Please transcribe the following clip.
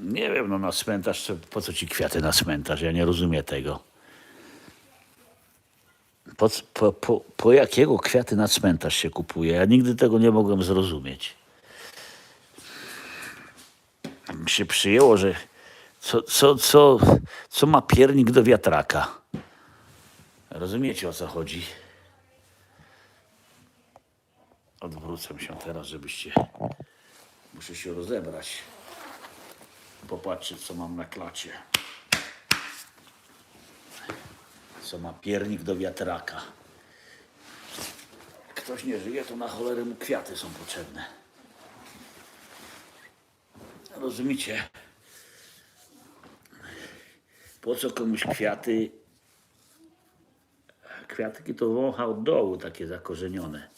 Nie wiem, no na cmentarz, po co ci kwiaty na cmentarz? Ja nie rozumiem tego. Po, po, po, po jakiego kwiaty na cmentarz się kupuje? Ja nigdy tego nie mogłem zrozumieć. Mi się przyjęło, że co, co, co, co ma piernik do wiatraka? Rozumiecie o co chodzi? Odwrócę się teraz, żebyście. Muszę się rozebrać. Popatrzeć, co mam na klacie. Co ma piernik do wiatraka. Jak ktoś nie żyje, to na cholerę mu kwiaty są potrzebne. Rozumiecie? Po co komuś kwiaty? Kwiatki to wącha od dołu, takie zakorzenione.